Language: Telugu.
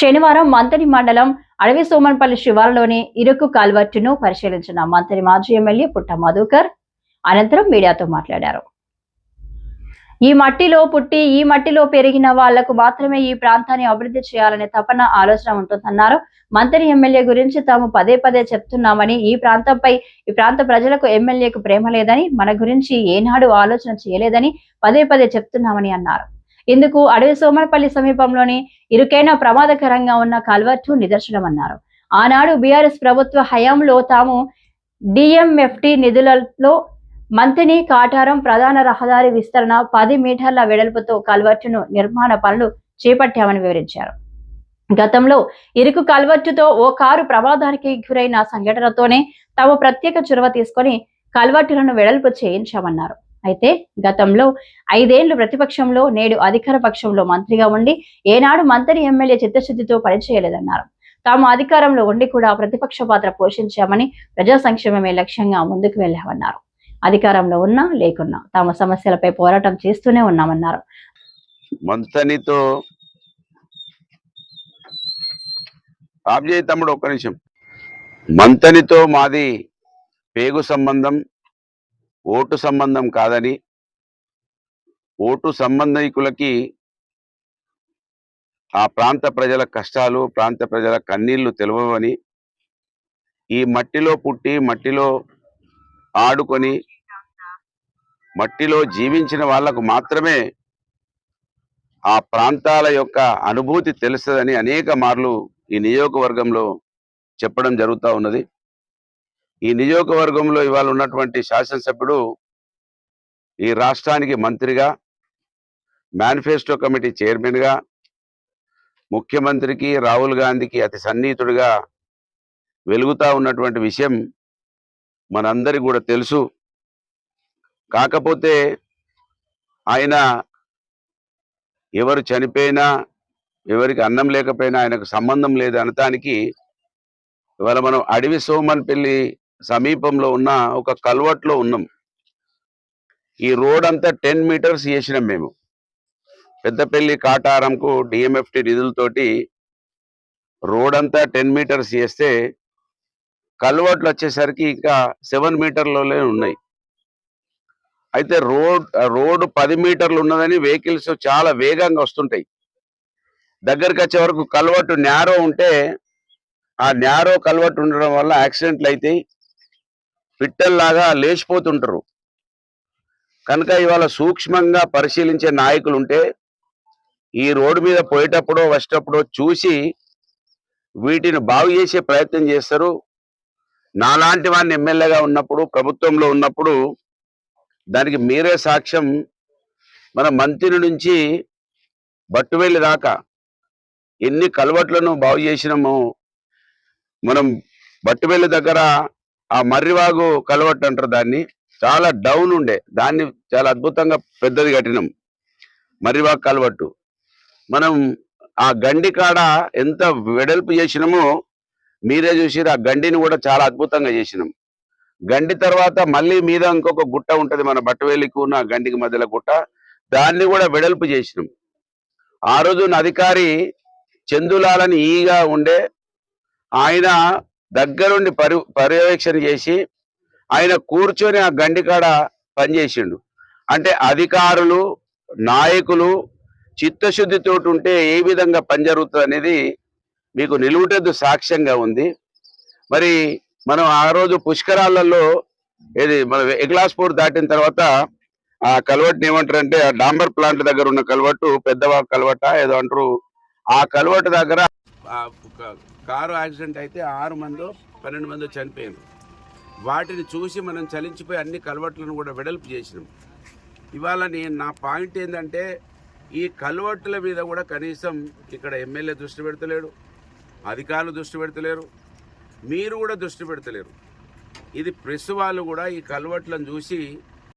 శనివారం మంతని మండలం అడవి సోమన్పల్లి శివారులోని ఇరుకు కాల్వర్టును పరిశీలించిన మంత్రి మాజీ ఎమ్మెల్యే పుట్ట మధుకర్ అనంతరం మీడియాతో మాట్లాడారు. ఈ మట్టిలో పుట్టి ఈ మట్టిలో పెరిగిన వాళ్ళకు మాత్రమే ఈ ప్రాంతాన్ని అభివృద్ధి చేయాలనే తపన ఆలోచన ఉంటుందన్నారు. మంత్రి ఎమ్మెల్యే గురించి తాము పదే పదే చెప్తున్నామని ఈ ప్రాంతంపై ఈ ప్రాంత ప్రజలకు ఎమ్మెల్యేకు ప్రేమ లేదని మన గురించి ఏనాడు ఆలోచన చేయలేదని పదే పదే చెప్తున్నామని అన్నారు. ఇందుకు అడవి సోమరపల్లి సమీపంలోని ఇరుకైన ప్రమాదకరంగా ఉన్న కల్వర్టు నిదర్శనమన్నారు. ఆనాడు బీఆర్ఎస్ ప్రభుత్వ హయాంలో తాము డిఎంఎఫ్టి నిధులలో మంతిని కాటారం ప్రధాన రహదారి విస్తరణ పది మీటర్ల వెడల్పుతో కల్వర్టును నిర్మాణ పనులు చేపట్టామని వివరించారు. గతంలో ఇరుకు కల్వర్టుతో ఓ కారు ప్రమాదానికి గురైన సంఘటనతోనే తాము ప్రత్యేక చొరవ తీసుకొని కల్వర్టులను వెడల్పు చేయించామన్నారు. అయితే గతంలో ఐదేళ్ళు ప్రతిపక్షంలో నేడు అధికార పక్షంలో మంత్రిగా ఉండి ఏనాడు మంత్రి ఎమ్మెల్యే చిత్తశుద్ధితో పనిచేయలేదన్నారు. తాము అధికారంలో ఉండి కూడా ప్రతిపక్ష పాత్ర పోషించామని ప్రజా సంక్షేమమే లక్ష్యంగా ముందుకు వెళ్ళామన్నారు. అధికారంలో ఉన్నా లేకున్నా తమ సమస్యలపై పోరాటం చేస్తూనే ఉన్నామన్నారు. మంతనితో తమ్ముడు ఒక్క నిమిషం. మంతనితో మాది పేగు సంబంధం. ఓటు సంబంధం కాదని ఓటు సంబంధికులకి ఆ ప్రాంత ప్రజల కష్టాలు ప్రాంత ప్రజల కన్నీళ్ళు తెలియవని ఈ మట్టిలో పుట్టి మట్టిలో ఆడుకొని మట్టిలో జీవించిన వాళ్ళకు మాత్రమే ఆ ప్రాంతాల యొక్క అనుభూతి తెలుస్తుందని అనేక మార్లు ఈ నియోజకవర్గంలో చెప్పడం జరుగుతూ ఉన్నది. ఈ నియోజకవర్గంలో ఇవాళ ఉన్నటువంటి శాసనసభ్యుడు ఈ రాష్ట్రానికి మంత్రిగా మేనిఫెస్టో కమిటీ చైర్మన్గా ముఖ్యమంత్రికి రాహుల్ గాంధీకి అతి సన్నిహితుడిగా వెలుగుతా ఉన్నటువంటి విషయం మనందరికి కూడా తెలుసు. కాకపోతే ఆయన ఎవరు చనిపోయినా ఎవరికి అన్నం లేకపోయినా ఆయనకు సంబంధం లేదు అనటానికి ఇవాళ మనం అడవి సోమన్ పెళ్ళి సమీపంలో ఉన్న ఒక కల్వర్ట్లో ఉన్నాం. ఈ రోడ్ అంతా టెన్ మీటర్స్ చేసినాం మేము. పెద్దపల్లి కాటారంకు డిఎంఎఫ్టి నిధులతోటి రోడ్ అంతా టెన్ మీటర్స్ చేస్తే కల్వర్ట్లు వచ్చేసరికి ఇంకా సెవెన్ మీటర్లలోనే ఉన్నాయి. అయితే రోడ్ రోడ్డు పది మీటర్లు ఉన్నదని వెహికల్స్ చాలా వేగంగా వస్తుంటాయి. దగ్గరికి వచ్చే వరకు కల్వర్టు నేరో ఉంటే ఆ నేరో కల్వర్ట్ ఉండడం వల్ల యాక్సిడెంట్లు అయితే పిట్టల్లాగా లేచిపోతుంటారు. కనుక ఇవాళ సూక్ష్మంగా పరిశీలించే నాయకులు ఉంటే ఈ రోడ్డు మీద పోయేటప్పుడో వచ్చేటప్పుడో చూసి వీటిని బాగు చేసే ప్రయత్నం చేస్తారు. నాలాంటి వాడిని ఎమ్మెల్యేగా ఉన్నప్పుడు ప్రభుత్వంలో ఉన్నప్పుడు దానికి మీరే సాక్ష్యం. మన మంత్రి నుంచి బట్టువెల్లి దాకా ఎన్ని కలవట్లను బాగు చేసినాము మనం బట్టువెల్లి దగ్గర ఆ మర్రివాగు కలవట్టు అంటారు దాన్ని. చాలా డౌన్ ఉండే. దాన్ని చాలా అద్భుతంగా పెద్దది కట్టినాం. మర్రివాగు కలవట్టు. మనం ఆ గండి కాడ ఎంత వెడల్పు చేసినామో మీరే చూసిరు ఆ గండిని కూడా చాలా అద్భుతంగా చేసినాం. గండి తర్వాత మళ్ళీ మీద ఇంకొక గుట్ట ఉంటుంది మన బట్టవేలికి ఉన్న గండికి మధ్యలో గుట్ట. దాన్ని కూడా వెడల్పు చేసినాం. ఆ రోజు అధికారి చందులాలని ఈగా ఉండే. ఆయన దగ్గరుండి పరి పర్యవేక్షణ చేసి ఆయన కూర్చొని ఆ గండి కాడ పనిచేసిండు. అంటే అధికారులు నాయకులు చిత్తశుద్ధితో ఉంటే ఏ విధంగా పని జరుగుతుంది అనేది మీకు నిలువుటెద్దు సాక్ష్యంగా ఉంది. మరి మనం ఆ రోజు పుష్కరాలలో ఏది మన ఎగ్లాస్పూర్ దాటిన తర్వాత ఆ కలవట్టుని ఏమంటారు అంటే ఆ డాంబర్ ప్లాంట్ దగ్గర ఉన్న కలవట్టు పెద్దవా కలవట ఏదో అంటారు. ఆ కలవట్టు దగ్గర కారు యాక్సిడెంట్ అయితే ఆరు మందో పన్నెండు మందో చనిపోయారు వాటిని చూసి మనం చలించిపోయి అన్ని కలవట్లను కూడా వెడల్పు చేసినాం. ఇవాళ నేను నా పాయింట్ ఏంటంటే ఈ కలవట్టుల మీద కూడా కనీసం ఇక్కడ ఎమ్మెల్యే దృష్టి పెడతలేడు అధికారులు దృష్టి పెడతలేరు మీరు కూడా దృష్టి పెడతలేరు. ఇది ప్రెస్ వాళ్ళు కూడా ఈ కలవట్లను చూసి